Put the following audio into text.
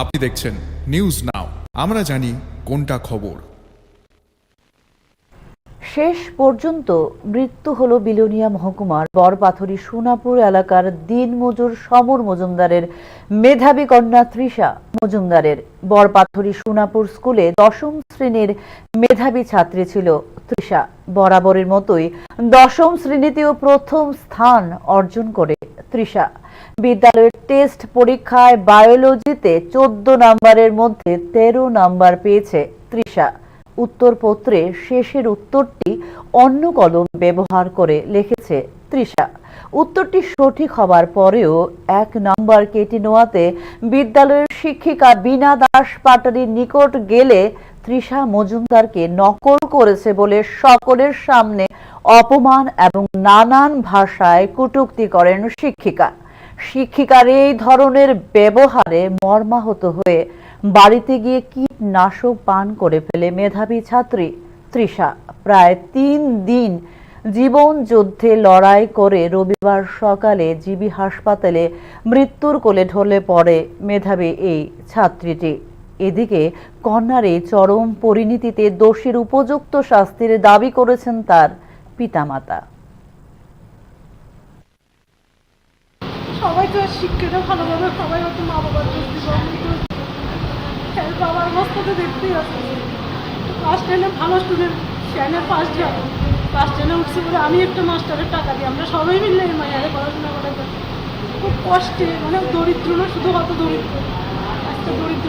আপনি দেখছেন news now আমরা জানি কোনটা খবর। শেষ পর্যন্ত মৃত্যু হল বিলোনিয়া মহকুমার বরপাথরি সোনাপুর এলাকার দিনমজুর সমর মজুমদারের মেধাবী কন্যা তৃষা মজুমদারের বরপাথরি সোনাপুর স্কুলে দশম শ্রেণির মেধাবী ছাত্রী ছিল তৃষা। বরাবরের মতোই দশম শ্রেণীতেও প্রথম স্থান অর্জন করে তৃষা। বিদ্যালয়ের টেস্ট পরীক্ষায় বায়োলজিতে চোদ্দ নম্বরের মধ্যে তেরো নাম্বার পেয়েছে তৃষা। উত্তরপত্রে শেষের উত্তরটি অন্য কলম ব্যবহার করে লিখেছে তৃষা। উত্তরটি সঠিক হবার পরেও এক নম্বর কেটে নেওয়াতে বিদ্যালয়ের শিক্ষিকা বীণা দাস পাটারির নিকট গেলে তৃষা মজুমদারকে নকল করেছে বলে সকলের সামনে অপমান এবং নানান ভাষায় কটূক্তি করেন শিক্ষিকা। শিক্ষিকার এই ধরনের ব্যবহারে মর্মাহত হয়ে বাড়িতে গিয়ে কীটনাশক পান করে ফেলে মেধাবী ছাত্রী তৃষা। প্রায় তিন দিন জীবন যুদ্ধে লড়াই করে রবিবার সকালে জিবি হাসপাতালে মৃত্যুর কোলে ঢলে পড়ে মেধাবী এই ছাত্রীটি। এদিকে কন্যার এই চরম পরিণতিতে দোষীর উপযুক্ত শাস্তির দাবি করেছেন তার পিতামাতা। সবাই তো আর শিক্ষাটা ভালোভাবে সবাই হয়তো মা বাবার হ্যাঁ বাবার অবস্থা তো দেখতেই আছে ক্লাস টেনে ভালো স্টুডেন্ট টেনে ফার্স্ট যাব ক্লাস টেনে উঠছে বলে আমি একটা মাস্টারের টাকা দিই। আমরা সবাই মিলে এই মায়ের পড়াশোনা করাতে খুব কষ্টে মানে দরিদ্র না শুধু কত দরিদ্র। আজকে দরিদ্র